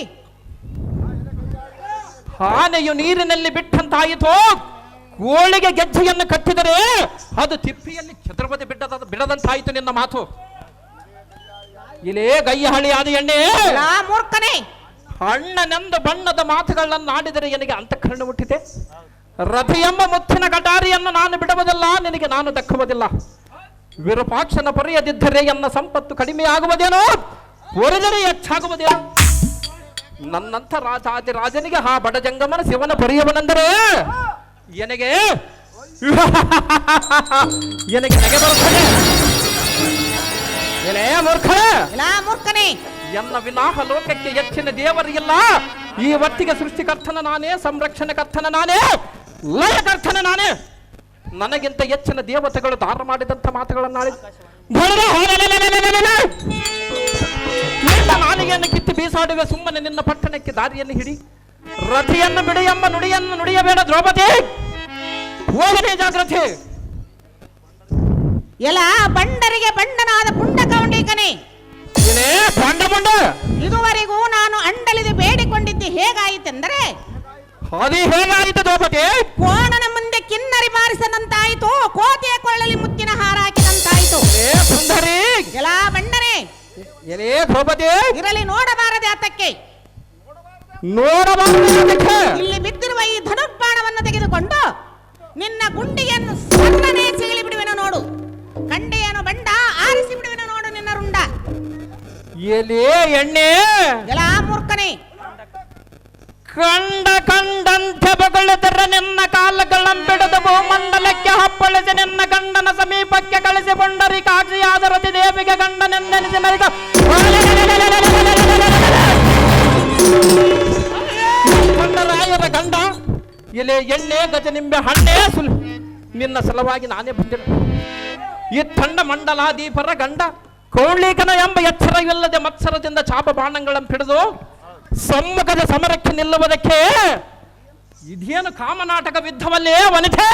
ಆನೆಯು ನೀರಿನಲ್ಲಿ ಬಿಟ್ಟಂತಾಯಿತು. ಕೋಳಿಗೆ ಗೆಜ್ಜೆಯನ್ನು ಕಟ್ಟಿದರೆ ಅದು ತಿಪ್ಪಿಯಲ್ಲಿ ಛತ್ರಪತಿ ಬಿಡದ ಬಿಡದಂತಾಯಿತು ನಿನ್ನ ಮಾತು. ಇಲ್ಲೇ ಗೈಯಹಳಿ ಆದ ಎಣ್ಣೆ. ಮೂರ್ಖನೇ. ಅಣ್ಣನೆಂದು ಬಣ್ಣದ ಮಾತುಗಳನ್ನು ಆಡಿದರೆ ನನಗೆ ಅಂತಃಕರಣ ಹುಟ್ಟಿದೆ. ರಥಿ ಎಂಬ ಮುತ್ತಿನ ಕಟಾರಿಯನ್ನು ನಾನು ಬಿಡುವುದಿಲ್ಲ ನಿನಗೆ ನಾನು ದಕ್ಕುವುದಿಲ್ಲ. ವಿರೂಪಾಕ್ಷನ ಪೊರೆಯದಿದ್ದರೆ ಎನ್ನ ಸಂಪತ್ತು ಕಡಿಮೆ ಆಗುವುದೇನೋ? ಒರೆದರೆ ಹೆಚ್ಚಾಗುವುದೇನೋ? ನನ್ನಂಥ ರಾಜಾದಿ ರಾಜನಿಗೆ ಆ ಬಡಜಂಗಮನ ಶಿವನ ಪೊರೆಯವನೆಂದರೆ ಎನಗೆ? ಎನಗೆ ನಗೆ ಬರುತ್ತದೆ ಎಲೆ ಮೂರ್ಖನೆ? ಮೂರ್ಖನೆ ಮೂರ್ಖನೇ? ಎನ್ನ ವಿನಾಹ ಲೋಕಕ್ಕೆ ಹೆಚ್ಚಿನ ದೇವರಿಲ್ಲ ಈ ಹೊತ್ತಿಗೆ ಸೃಷ್ಟಿಕರ್ತನ ನಾನೇ ಸಂರಕ್ಷಣಕರ್ತನ ನಾನೇ ಲಯಕರ್ತನ ನಾನೇ. ನನಗಿಂತ ಹೆಚ್ಚಿನ ದೇವತೆಗಳು ದಾರ ಮಾಡಿದಂತ ಮಾತುಗಳನ್ನು ನಾಲಿಗೆಯನ್ನು ಕಿತ್ತು ಬೀಸಾಡುವೆ ಸುಮ್ಮನೆ ನಿನ್ನ ಪಟ್ಟಣಕ್ಕೆ ದಾರಿಯನ್ನು ಹಿಡಿ. ರಥಿಯನ್ನು ಬಿಡಿ ಎಂಬ ನುಡಿಯನ್ನು ನುಡಿಯಬೇಡ ದ್ರೌಪದಿ. ಹೋಗನೇ ಜಾಗೃತಿ ಎಲ್ಲ ಬಂಡರಿಗೆ ಬಂಡನಾದ ಪುಂಡ ಕೌಂಡಿಕನೇ ಇದುವರೆಗೂ ನಾನು ಅಂಡಲಿದೆ ಬೇಡಿಕೊಂಡಿದ್ದು ಹೇಗಾಯಿತೆಂದರೆ? ಅದು ಹೇಗಾಯಿತು ದ್ರೌಪದಿ? ಕೋಣನ ಮುಂದೆ ಕಿನ್ನರಿ ಬಾರಿಸದಂತಾಯಿತು ಕೋತಿಯ ಕೊಳ್ಳಲಿ ಮುತ್ತಿನ ಹಾರ ಹಾಕಿದಂತಾಯಿತು ಏ ಸುಂದರಿ. ಎಲ ಬಂಡನೆ. ಎಲೇ ದ್ರೌಪದಿ? ಇರಲಿ ನೋಡಬಾರದೆ ಆತಕ್ಕೆ. ಇಲ್ಲಿ ಬಿದ್ದಿರುವ ಈ ಧನುರ್ಬಾಣವನ್ನು ತೆಗೆದುಕೊಂಡು ನಿನ್ನ ಗುಂಡಿಯನ್ನು ಸಣ್ಣನೆ ಸೀಳಿ ಬಿಡುವೆನು ನೋಡು. ಕಂಡೆಯನ್ನು ಬಂಡ ಆರಿಸಿ ಬಿಡುವೆನು ನೋಡು ನಿನ್ನ ರುಂಡ. ಎಲೆ ಎಣ್ಣೆ. ಎಲ್ಲ ಮೂರ್ಖನೇ. ಕಂಡ ಕಂಡಂತೆ ಬಗಳೆದರ ನಿನ್ನ ಕಾಲಗಳನ್ನು ಬಿಡದು ಭೂಮಂಡಲಕ್ಕೆ ಹಪ್ಪಳಿಸಿ ನಿನ್ನ ಗಂಡನ ಸಮೀಪಕ್ಕೆ ಕಳಿಸಿಕೊಂಡರಿ ಕಾಕ್ಷಿಯಾದ ರತಿ ದೇವಿಗೆ ಗಂಡನೆಂದೆನಿಸಿ ಮರಿದ. ರಾಯರ ಗಂಡ, ಎಲೆ, ಎಣ್ಣೆ ಗಜ ನಿಂಬೆ ಹಣ್ಣೆ, ಸುಲ್ ನಿನ್ನ ಸಲುವಾಗಿ ನಾನೇ ಬಂದಿರು ಈ ತಂಡ ಮಂಡಲಾದೀಪರ ಗಂಡ ಕೌಳಿಕನ ಎಂಬ ಎಚ್ಚರವಿಲ್ಲದೆ ಮತ್ಸರದಿಂದ ಚಾಪ ಬಾಣಗಳನ್ನು ಹಿಡಿದು ಸಮ್ಮುಖದ ಸಮರಕ್ಕೆ ನಿಲ್ಲುವುದಕ್ಕೆ ಇದೇನು ಕಾಮನಾಟಕವಿದ್ದವಲ್ಲೇ ವನಿತೆ?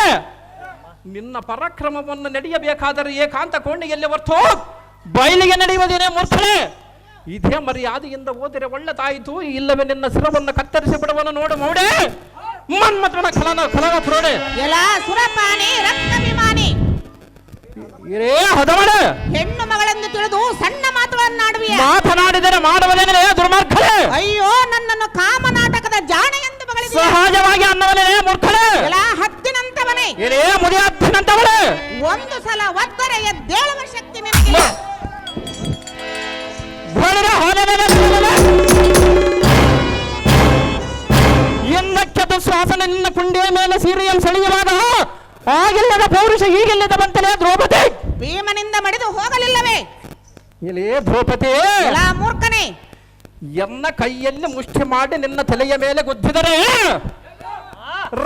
ನಿನ್ನ ಪರಾಕ್ರಮವನ್ನು ನಡೆಯಬೇಕಾದರೆ ಏಕಾಂತ ಕೋಣೆಯಲ್ಲಿ ಹೊರ್ತು ಬಯಲಿಗೆ ನಡೆಯುವುದೇನೇ ಮೂರ್ಖಳೆ ಇದೇ ಮರ್ಯಾದೆಯಿಂದ ಓದಿರೆ ಒಳ್ಳೆದಾಯಿತು ಇಲ್ಲವೇ ನಿನ್ನ ಶಿರವನ್ನು ಕತ್ತರಿಸಿ ಬಿಡುವನು ನೋಡು ಮೌಡೆ ಮನ್ಮಥನ ಖಲನ ಖಲನ ಪ್ರೋಡೆ ಎಲ್ಲ ಸುರಪಾನಿ ರಕ್ತಭಿಮಾನಿ. ಏ ಹದವಳೆ ಹೆಣ್ಣು ಮಗಳೆಂದು ತಿಳಿದು ಸಣ್ಣ ಮಾತುಗಳನ್ನಾಡುವಿಯ. ಮಾತನಾಡಿದರೆ ಮಾಡುವುದೇನೆ ದುರ್ಮಾರ್ಗಳೆ ಅಯ್ಯೋ ನನ್ನನ್ನು ಕಾಮನಾಟಕದ ಜಾಣೆ ಎಂದು ಮಗಳಿದೆಯಾ ಸಹಜವಾಗಿ ಅನ್ನವನೇ ಮೂರ್ಖಳೆ ಎಲ್ಲ ಹತ್ತಿನಂತವನೇ ಇರೇ ಮುದಿಯತ್ತಿನಂತವಳೆ ಒಂದು ಸಲ ಒತ್ತರೆ ದೇಳುವ ಶಕ್ತಿ ನಿನಗಿಲ್ಲ ಬಳಿರ ಎಂದಕ್ಕೆ ದುಶ್ವಾಸನೆ ನಿನ್ನ ಕುಂಡಿಯ ಮೇಲೆ ಸೀರಿಯಲ್ ಸೆಳೆಯುವಾಗ ಆಗಿಲ್ಲದ ಪೌರುಷ ಈಗಿಲ್ಲದ ಬಂತಲೇ ದ್ರೌಪದಿ. ಭೀಮನಿಂದ ಮಡಿದು ಹೋಗಲಿಲ್ಲವೇ? ಇಲ್ಲೇ ದ್ರೌಪದಿ. ಎಲ್ಲ ಮೂರ್ಖನೇ. ಎನ್ನ ಕೈಯಲ್ಲಿ ಮುಷ್ಟಿ ಮಾಡಿ ನಿನ್ನ ತಲೆಯ ಮೇಲೆ ಗುದ್ದಿದರೆ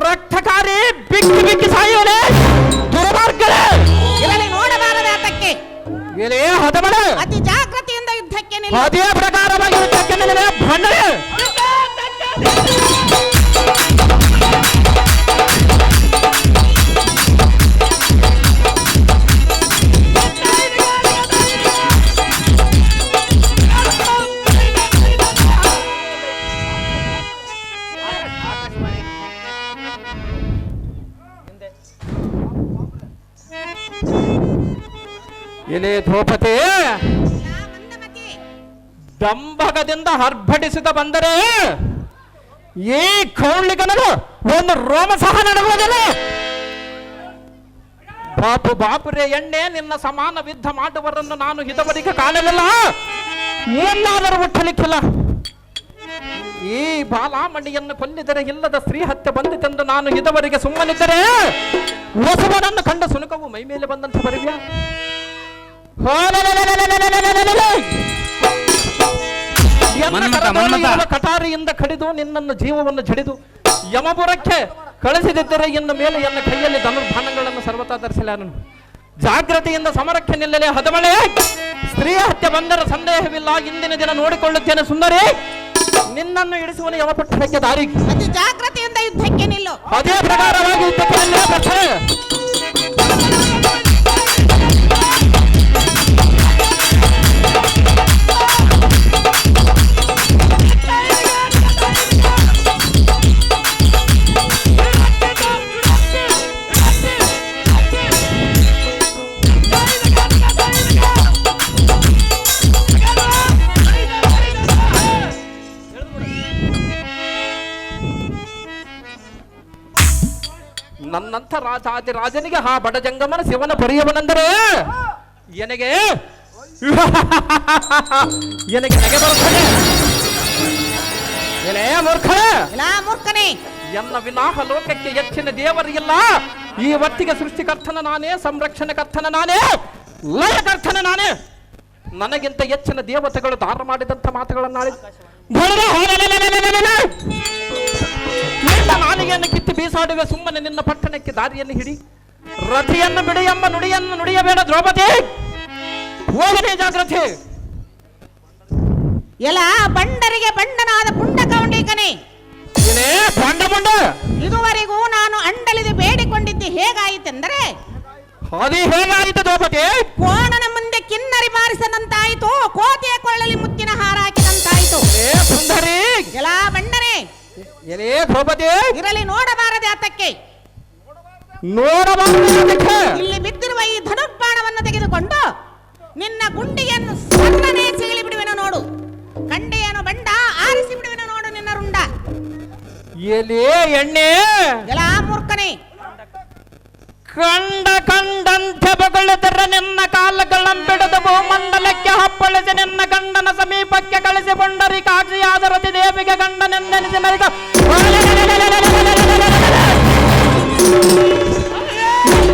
ರಕ್ತಕಾರಿ ಬಿಕ್ಕಿ ಬಿಕ್ಕಿ ಸಾಯುವನೆ ದುರ್ಮಾರ್ಗಳೆ. ಇರಲಿ ನೋಡಬಾರದ ಆತಕ್ಕೆ. ಇಲ್ಲೇ ಹದಮಳೆ ಅತಿ ಜಾಗೃತಿಯಿಂದ ಯುದ್ಧಕ್ಕೆ ನಿಲ್ಲ ಅದೇ ಪ್ರಕಾರವಾಗಿ ಯುದ್ಧಕ್ಕೆ ನಿಲ್ಲದೆ ಭಂಡನೆ ಇಲ್ಲೇ ದ್ರೌಪದಿ ಮಂದಮತಿ ದಂಭಕದಿಂದ ಹರ್ಭಟಿಸಿದ ಬಂದರೆ ಈ ಕೌಳಿಗನರು ಒಂದು ರೋಮ ಸಹ ನಡುವುದಿಲ್ಲ ಬಾಪು ಬಾಪುರೇ ಎಣ್ಣೆ ನಿನ್ನ ಸಮಾನ ವಿದ್ಧ ಮಾಡುವರನ್ನು ನಾನು ಹಿತವರಿಗೆ ಕಾಣಲಿಲ್ಲ ಏನಾದರೂ ಹುಟ್ಟಲಿಕ್ಕಿಲ್ಲ ಈ ಬಾಲಾಮಣಿಯನ್ನು ಕೊಲ್ಲಿದರೆ ಇಲ್ಲದ ಸ್ತ್ರೀ ಹತ್ಯೆ ಬಂದಿತೆಂದು ನಾನು ಹಿತವರಿಗೆ ಸುಮ್ಮನಿದ್ದರೆ ಹೊಸವನನ್ನು ಕಂಡ ಸುನಕವು ಮೈ ಮೇಲೆ ಬಂದಂತ ಬರುವ್ಯಾ ಕಟಾರಿಯಿಂದ ಕಡಿದು ನಿನ್ನನ್ನು ಜೀವವನ್ನು ಜಡಿದು ಯಮಪುರಕ್ಕೆ ಕಳಿಸಿದಿದ್ದರೆ ಇನ್ನು ಮೇಲೆ ಎನ್ನ ಕೈಯಲ್ಲಿ ಧನುರ್ಬಾಣಗಳನ್ನು ಸರ್ವತಾ ಧರಿಸಲಾನು ಜಾಗ್ರತೆಯಿಂದ ಸಮರಕ್ಕೆ ನಿಲ್ಲಲೇ ಹದಮಳೆ. ಸ್ತ್ರೀ ಹತ್ಯೆ ಬಂದರೆ ಸಂದೇಹವಿಲ್ಲ. ಇಂದಿನ ದಿನ ನೋಡಿಕೊಳ್ಳುತ್ತೇನೆ ಸುಂದರಿ. ನಿನ್ನನ್ನು ಇಳಿಸುವ ಯಮಪಟ್ಟಣಕ್ಕೆ ದಾರಿ ಅತಿ ಜಾಗೃತಿಯಿಂದ ಯುದ್ಧಕ್ಕೆ ನಿಲ್ಲು. ಅದೇ ರಾಜಾದಿ ರಾಜನಿಗೆ ಹಾ ಬಡ ಜಂಗಮನ ಶಿವನ ಪರಿಯವನೆಂದರೆ ಎನಗೆ? ಎನಗೆ ನಗೆ ಬರುತ್ತದೆ? ಎಲೆ ಎಲ್ಲ ಮೂರ್ಖನೇ? ಎನ್ನ ವಿನಾಹ ಲೋಕಕ್ಕೆ ಹೆಚ್ಚಿನ ದೇವರಿಲ್ಲ ಈ ಹೊತ್ತಿಗೆ ಸೃಷ್ಟಿಕರ್ತನ ನಾನೇ ಸಂರಕ್ಷಣಕರ್ತನ ನಾನೇ ಲಯಕರ್ತನ ನಾನೇ. ನನಗಿಂತ ಹೆಚ್ಚಿನ ದೇವತೆಗಳು ದಾರ ಮಾಡಿದಂತ ಮಾತುಗಳನ್ನಾಡಿ ನಿನ್ನ ನಾಲಿಗೆಯನ್ನು ಕಿತ್ತಿ ಬೀಸಾಡುವೆ ಸುಮ್ಮನೆ ನಿನ್ನ ಪಟ್ಟಣಕ್ಕೆ ದಾರಿಯನ್ನು ಹಿಡಿ. ರಥಿಯನ್ನು ಬಿಡಿ ಎಂಬ ನುಡಿಯನ್ನು ನುಡಿಯಬೇಡ ದ್ರೌಪದಿ. ಹೋಗನೇ ಜಾಗ್ರತೆ. ಎಲ್ಲ ಬಂಡರಿಗೆ ಬಂಡನಾದ ಪುಂಡ ಕೌಂಡಿಕನೇ ಇದುವರೆಗೂ ನಾನು ಅಂಡಲಿದೆ ಬೇಡಿಕೊಂಡಿದ್ದೆ ಹೇಗಾಯಿತೆಂದರೆ? ಅದು ಹೇಗಾಯಿತು ದ್ರೌಪದಿ? ಕೋಣನ ಕಿನ್ನರಿ ಬಾರಿಸದಂತಾಯಿತು ಕೋತಿಯ ಕೊಳ್ಳಲಿ ಮುತ್ತಿನ ಹಾರ ಹಾಕಿದಂತಾಯಿತು. ಏ ಸುಂದರಿ! ಎಲ್ಲ ಬಂಡನೆ ಎಲೇ ದ್ರೌಪದಿ! ಇರಲಿ ನೋಡಬಾರದೆ ಆತಕ್ಕೆ. ನೋಡಬಾರದಕ್ಕೆ ಇಲ್ಲಿ ಬಿದ್ದಿರುವ ಈ ಧನುರ್ಬಾಣವನ್ನು ತೆಗೆದುಕೊಂಡು ನಿನ್ನ ಗುಂಡಿಯನ್ನು ಸಣ್ಣನೆ ಸೀಳಿ ಬಿಡುವೆನು ನೋಡು. ಕಂಡೆಯನ್ನು ಬಂಡ ಆರಿಸಿ ಬಿಡುವೆನು ನೋಡು ನಿನ್ನ ರುಂಡ. ಎಲೇ ಎಣ್ಣೆ! ಎಲ್ಲ ಮೂರ್ಖನೇ ಕಂಡ ಕಂಡಂತೆ ಬಗ ನಿನ್ನ ಕಾಲಗಳನ್ನು ಬಿಡದು ಭೂಮಂಡಲಕ್ಕೆ ಹಪ್ಪಳಿಸಿ ನಿನ್ನ ಗಂಡನ ಸಮೀಪಕ್ಕೆ ಕಳಿಸಿ ಪುಂಡರಿ ಕಾಕ್ಷಿಯಾದ ರತಿ ದೇವಿಗೆ ಗಂಡನೆಂದೆನಿಸಿ ಮರಿದ.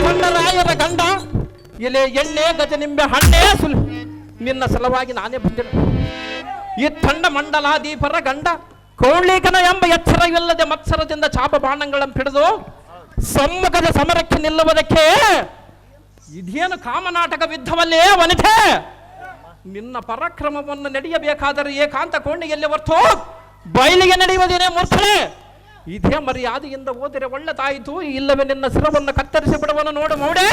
ಪುಂಡರಾಯರ ಗಂಡ, ಎಲೆ, ಎಣ್ಣೆ ಗಜ ನಿಂಬೆ ಹಣ್ಣೆ, ಸುಲ್ ನಿನ್ನ ಸಲುವಾಗಿ ನಾನೇ ಬಂದಿರು ಈ ತಂಡ ಮಂಡಲಾದೀಪರ ಗಂಡ ಕೌಳಿಕನ ಎಂಬ ಎಚ್ಚರವಿಲ್ಲದೆ ಮತ್ಸರದಿಂದ ಚಾಪ ಬಾಣಗಳನ್ನು ಹಿಡಿದು ಸಮ್ಮುಖದ ಸಮರಕ್ಕೆ ನಿಲ್ಲುವುದಕ್ಕೆ ಇದೇನು ಕಾಮನಾಟಕವಿದ್ದವಲ್ಲೇ ವನಿತೆ ನಿನ್ನ ಪರಾಕ್ರಮವನ್ನು ನಡೆಯಬೇಕಾದರೆ ಏಕಾಂತ ಕೋಣೆಯಲ್ಲಿ ಹೊರ್ತು ಬಯಲಿಗೆ ನಡೆಯುವುದೇನೇ ಮೂರ್ಖಳೆ ಇದೇ ಮರ್ಯಾದೆಯಿಂದ ಓದಿರೆ ಒಳ್ಳೆದಾಯಿತು. ಇಲ್ಲವೇ ನಿನ್ನ ಶಿರವನ್ನು ಕತ್ತರಿಸಿ ಬಿಡುವನು ನೋಡು ಮೌಡೆ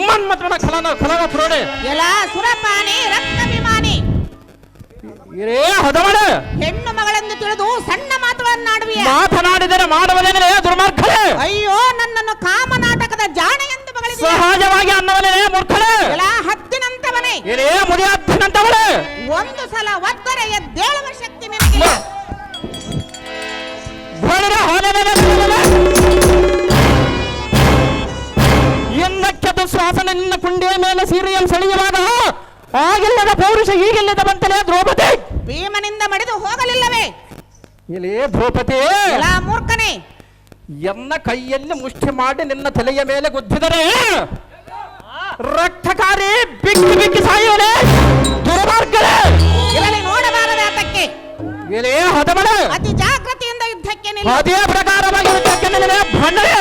ಮನ್ಮಥನ ಕಲನ ಕಲನ ಪ್ರೋಡೆ ಎಲ್ಲ ಸುರಪಾನಿ ರಕ್ತಾಭಿಮಾನಿ ಇರೇ ಹದವಳೆ ಹೆಣ್ಣು ಮಗಳೆಂದು ತಿಳಿದು ಸಣ್ಣ ಮಾತುಗಳನ್ನಾಡುವೆ ಮಾತನಾಡಿದರೆ ಮಾಡುವುದೇನೆ ದುರ್ಮಾರ್ಗಳೆ ಅಯ್ಯೋ ನನ್ನನ್ನು ಕಾಮನಾಟಕದ ಜಾಣೆ ಎಂದು ಮಗಳಿಗೆ ಸಹಜವಾಗಿ ಅನ್ನವನೇ ಮೂರ್ಖಳೆ ಎಲ ಹತ್ತಿನಂತವನೇ ಇರೇ ಮುದಿಯತ್ತಿನಂತವಳೆ ಒಂದು ಸಲ ಒತ್ತರೆ ಎದ್ದೇಳುವ ಶಕ್ತಿ ನಿನಗೆ ಹೊರಡ ಇನ್ನಕ್ಕೆ ದುಶ್ವಾಸನೆ ನಿನ್ನ ಕುಂಡಿಯ ಮೇಲೆ ಸೀರೆಯನ್ನು ಸೆಳೆಯುವಾಗ ಆಗಿಲ್ಲದ ಪೌರುಷ ಈಗಿಲ್ಲದ ಬಂತಲೇ ದ್ರೌಪದಿ. ಭೀಮನಿಂದ ಮಡಿದು ಹೋಗಲಿಲ್ಲವೇ? ಇಲ್ಲೇ ದ್ರೌಪದಿ. ಎಲ ಮೂರ್ಖನೇ. ಎನ್ನ ಕೈಯಲ್ಲಿ ಮುಷ್ಟಿ ಮಾಡಿ ನಿನ್ನ ತಲೆಯ ಮೇಲೆ ಗುದ್ದಿದರೆ ರಕ್ತಕಾರಿ ಬಿಕ್ಕಿ ಬಿಕ್ಕಿ ಸಾಯುವೆ ದುರ್ಮಾರ್ಗಳೆ. ಇರಲಿ ನೋಡಬಾರದ ಆತಕ್ಕೆ. ಇಲ್ಲೇ ಹದಮಳೆ ಅತಿ ಜಾಗೃತಿಯಿಂದ ಯುದ್ಧಕ್ಕೆ ನಿಲ್ಲು. ಅದೇ ಪ್ರಕಾರವಾಗಿ ಯುದ್ಧಕ್ಕೆ ನಿಲ್ಲ. ಭಂಡನೆ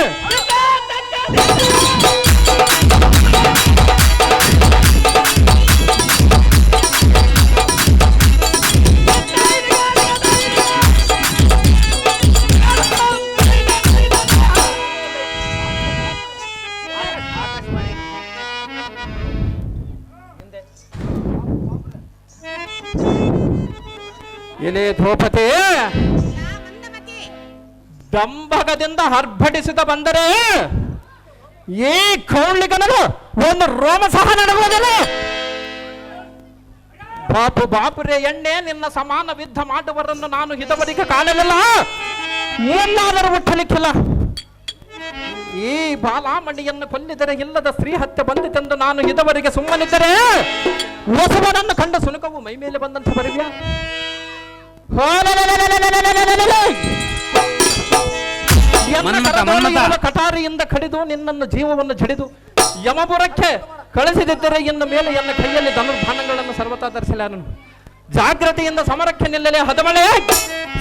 ದಂಭಕದಿಂದ ಹರ್ಭಟಿಸಿದ ಬಂದರೆ ಈ ಕೌಳಿಗನರು ಒಂದು ರೋಮ ಸಹ ನಡುವುದಿಲ್ಲ ಬಾಪು ಬಾಪುರೇ ಎಣ್ಣೆ ನಿನ್ನ ಸಮಾನ ವಿದ್ಧ ಮಾಡುವರನ್ನು ನಾನು ಹಿತವರಿಗೆ ಕಾಣಲಿಲ್ಲ ಏನಾದರೂ ಹುಟ್ಟಲಿಕ್ಕಿಲ್ಲ ಈ ಬಾಲಾಮಣಿಯನ್ನು ಕೊಲ್ಲಿದರೆ ಇಲ್ಲದ ಸ್ತ್ರೀ ಹತ್ಯೆ ಬಂದಿತೆಂದು ನಾನು ಹಿತವರಿಗೆ ಸುಮ್ಮನಿದ್ದರೆ ಹೊಸವನನ್ನು ಕಂಡ ಸುನಕವು ಮೈ ಮೇಲೆ ಬಂದಂತ ಬರುವ್ಯಾ ಕಟಾರಿಯಿಂದ ಕಡಿದು ನಿನ್ನನ್ನು ಜೀವವನ್ನು ಜಡಿದು ಯಮಪುರಕ್ಕೆ ಕಳಿಸಿದಿದ್ದರೆ ಇನ್ನು ಮೇಲೆ ಎನ್ನ ಕೈಯಲ್ಲಿ ಧನುರ್ಬಾಣಗಳನ್ನು ಸರ್ವತಾ ಧರಿಸಲಾನು ಜಾಗ್ರತೆಯಿಂದ ಸಮರಕ್ಕೆ ನಿಲ್ಲಲೇ ಹದಮಳೆ.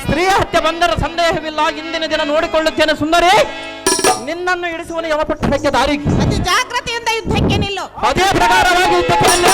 ಸ್ತ್ರೀ ಹತ್ಯೆ ಬಂದರೆ ಸಂದೇಹವಿಲ್ಲ. ಇಂದಿನ ದಿನ ನೋಡಿಕೊಳ್ಳುತ್ತೇನೆ ಸುಂದರಿ. ನಿನ್ನನ್ನು ಇಳಿಸುವ ಯಮಪಟ್ಟಣಕ್ಕೆ ದಾರಿ ಜಾಗ್ರತೆಯಿಂದ ಜಾಗೃತಿಯಿಂದ ಯುದ್ಧಕ್ಕೆ ನಿಲ್ಲು. ಅದೇ ಪ್ರಕಾರವಾಗಿ ಯುದ್ಧಕ್ಕೆ ನಿಲ್ಲೇ.